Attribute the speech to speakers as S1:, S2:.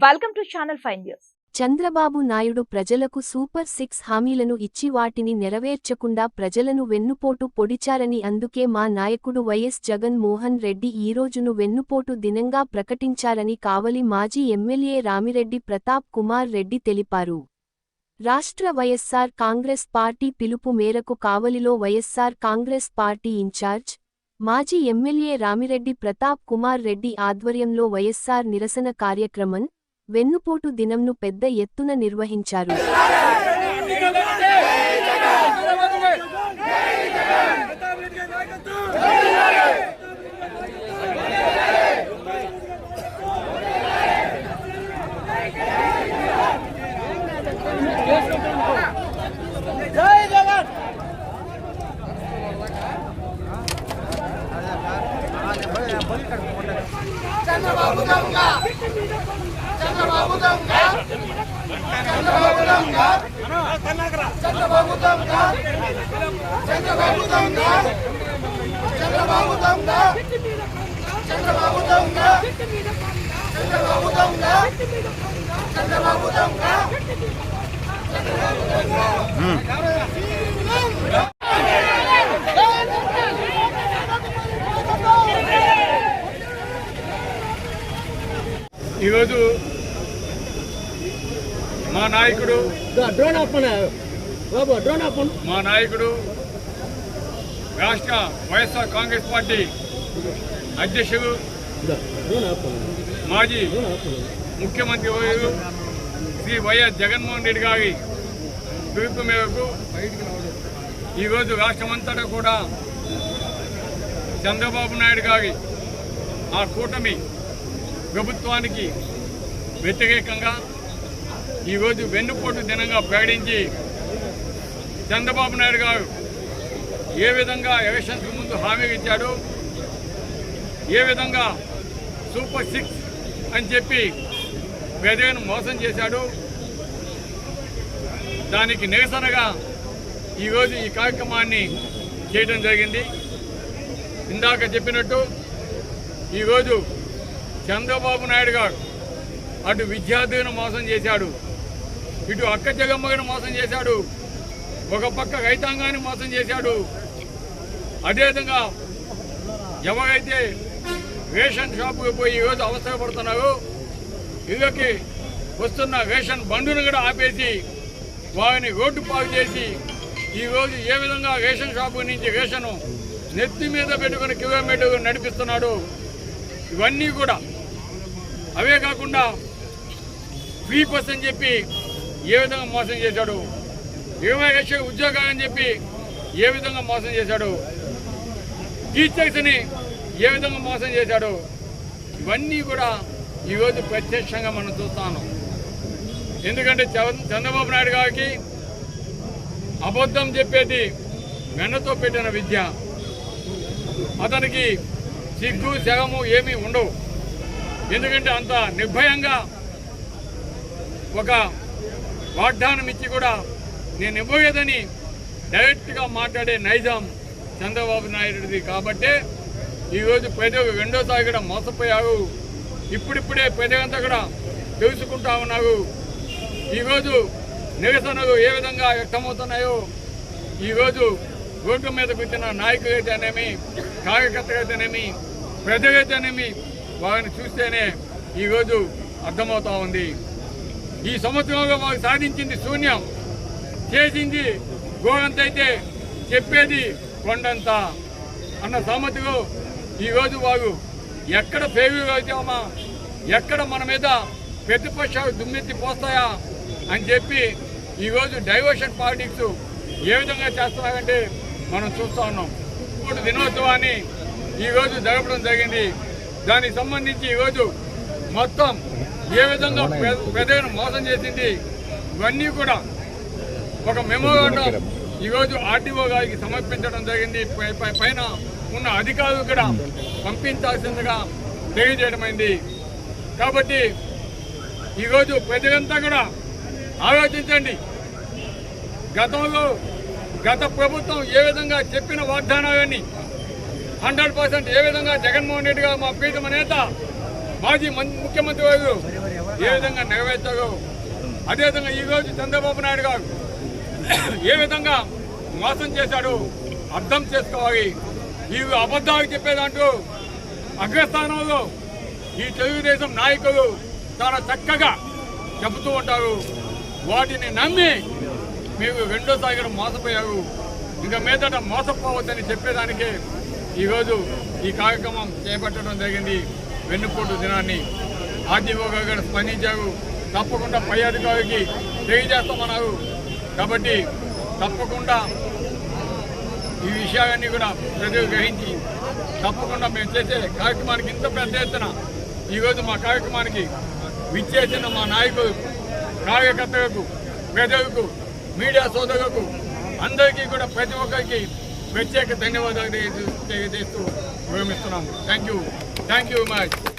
S1: Welcome to channel five news
S2: Chandrababu Naidu ప్రజలకు super six హామీలను ఇచ్చి వాటిని నెరవేర్చకుండా ప్రజలను వెన్నుపోటు పొడిచారని అందుకే మా నాయకుడు వైఎస్ జగన్ మోహన్ రెడ్డి ఈరోజును వెన్నుపోటు దినంగా ప్రకటించారని కావలి మాజీ ఎమ్మెల్యే రామిరెడ్డి ప్రతాప్ కుమార్ రెడ్డి తెలిపారు. రాష్ట్ర వైఎస్సార్ కాంగ్రెస్ పార్టీ పిలుపు మేరకు కావలిలో YSR Congress party in charge మాజీ ఎమ్మెల్యే రామిరెడ్డి ప్రతాప్ కుమార్ రెడ్డి ఆధ్వర్యంలో వైఎస్సార్ నిరసన కార్యక్రమం వెన్నుపోటు దినంను పెద్ద ఎత్తున నిర్వహించారు.
S3: చంద్రబాబు దొంగ చంద్రబాబు దొంగ చంద్రబాబు దొంగ చంద్రబాబు దొంగ చంద్రబాబు దొంగ చంద్రబాబు దొంగ చంద్రబాబు దొంగ చంద్రబాబు దొంగ చంద్రబాబు దొంగ
S4: ఈరోజు మా నాయకుడు మా నాయకుడు రాష్ట్ర వైఎస్ఆర్ కాంగ్రెస్ పార్టీ అధ్యక్షుడు మాజీ ముఖ్యమంత్రి శ్రీ వైఎస్ జగన్మోహన్ రెడ్డి గారి పిలుపు మేరకు ఈరోజు రాష్ట్రమంతటా కూడా చంద్రబాబు నాయుడు గారి ఆ కూటమి ప్రభుత్వానికి వ్యతిరేకంగా ఈరోజు వెన్నుపోటు దినంగా ప్రకటించి చంద్రబాబు నాయుడు గారు ఏ విధంగా ఎలక్షన్స్కి ముందు హామీ ఇచ్చాడు ఏ విధంగా సూపర్ సిక్స్ అని చెప్పి ప్రజలను మోసం చేశాడు దానికి నిరసనగా ఈరోజు ఈ కార్యక్రమాన్ని చేయడం జరిగింది. ఇందాక చెప్పినట్టు ఈరోజు చంద్రబాబు నాయుడు గారు అటు విద్యార్థులను మోసం చేశాడు. ఇటు అక్క జగమ్మగను మోసం చేశాడు. ఒక పక్క రైతాంగాన్ని మోసం చేశాడు. అదేవిధంగా ఎవరైతే రేషన్ షాపుకి పోయి ఈరోజు అవసరపడుతున్నారో ఇళ్ళకి వస్తున్న రేషన్ బండును కూడా ఆపేసి వారిని రోడ్డు పాలు చేసి ఈరోజు ఏ విధంగా రేషన్ షాపు నుంచి రేషను నెత్తి మీద పెట్టుకుని కిలోమీటర్ నడిపిస్తున్నాడు. ఇవన్నీ కూడా అవే కాకుండా ఫ్రీ బస్ అని చెప్పి ఏ విధంగా మోసం చేశాడు? ఇరవై లక్షల ఉద్యోగాలని చెప్పి ఏ విధంగా మోసం చేశాడు? టీచర్స్ని ఏ విధంగా మోసం చేశాడు? ఇవన్నీ కూడా ఈరోజు ప్రత్యక్షంగా మనం చూస్తాను ఎందుకంటే చంద్రబాబు నాయుడు గారికి అబద్ధం చెప్పేది వెన్నతో పెట్టిన విద్య. అతనికి సిగ్గు శగము ఏమీ ఉండవు. ఎందుకంటే అంత నిర్భయంగా ఒక వాగ్దానం ఇచ్చి కూడా నేను ఇవ్వలేదని డైరెక్ట్గా మాట్లాడే నైజాం చంద్రబాబు నాయుడుది. కాబట్టే ఈరోజు ప్రజలు రెండోసారి కూడా మోసపోయారు. ఇప్పుడిప్పుడే ప్రజలంతా కూడా తెలుసుకుంటా ఉన్నారు. ఈరోజు నిరసనలు ఏ విధంగా వ్యక్తమవుతున్నాయో ఈరోజు రోడ్డు మీద కూర్చున్న నాయకులైతేనేమి కార్యకర్తలైతేనేమి ప్రజలైతేనేమి వారిని చూస్తేనే ఈరోజు అర్థమవుతా ఉంది. ఈ సంవత్సరంలో వారు సాధించింది శూన్యం. చేసింది గోరంత అయితే చెప్పేది కొండంత. అన్న సామతిలో ఈరోజు వారు ఎక్కడ ఫెయిల్యూర్ అవుతామా ఎక్కడ మన మీద ప్రతిపక్షాలు దుమ్మెత్తి పోస్తాయా అని చెప్పి ఈరోజు డైవర్షన్ పాలిటిక్స్ ఏ విధంగా చేస్తున్నారంటే మనం చూస్తూ ఉన్నాం. ఇప్పుడు దినోత్సవాన్ని ఈరోజు జరపడం జరిగింది. దానికి సంబంధించి ఈరోజు మొత్తం ఏ విధంగా ప్రజలను మోసం చేసింది ఇవన్నీ కూడా ఒక మెమోరాండం ఈరోజు ఆర్టీఓ గారికి సమర్పించడం జరిగింది. పైన ఉన్న అధికారులు కూడా పంపించాల్సిందిగా తెలియజేయడమైంది కాబట్టి ఈరోజు ప్రజలంతా కూడా ఆలోచించండి. గతంలో గత ప్రభుత్వం ఏ విధంగా చెప్పిన వాగ్దానాలన్నీ హండ్రెడ్ పర్సెంట్ ఏ విధంగా జగన్మోహన్ రెడ్డి గారు మా ప్రీతమ నేత మాజీ మం- ముఖ్యమంత్రి వారు ఏ విధంగా నెరవేర్చారో అదేవిధంగా ఈరోజు చంద్రబాబు నాయుడు గారు ఏ విధంగా మోసం చేశాడు అర్థం చేసుకోవాలి. ఈ అబద్ధాలు చెప్పేదంటూ అగ్రస్థానంలో ఈ తెలుగుదేశం నాయకులు చాలా చక్కగా చెబుతూ ఉంటారు. వాటిని నమ్మి మీరు రెండోసారి మోసపోయారు. ఇంకా మీదట మోసపోవద్దని చెప్పేదానికే ఈరోజు ఈ కార్యక్రమం చేపట్టడం జరిగింది. వెన్నుపోటు దినాన్ని ఆర్టీఓ గారు స్పందించారు. తప్పకుండా పై అధికారికి తెలియజేస్తామన్నారు. కాబట్టి తప్పకుండా ఈ విషయాలన్నీ కూడా ప్రజలు గ్రహించి తప్పకుండా మేము చేసే కార్యక్రమానికి ఇంత పెద్ద ఎత్తున ఈరోజు మా కార్యక్రమానికి విచ్చేసిన మా నాయకులు కార్యకర్తలకు ప్రజలకు మీడియా సోదరులకు అందరికీ కూడా ప్రతి ఒక్కరికి ప్రత్యేక ధన్యవాదాలు తెలియజేస్తూ విరమిస్తున్నాము. Thank you thank you much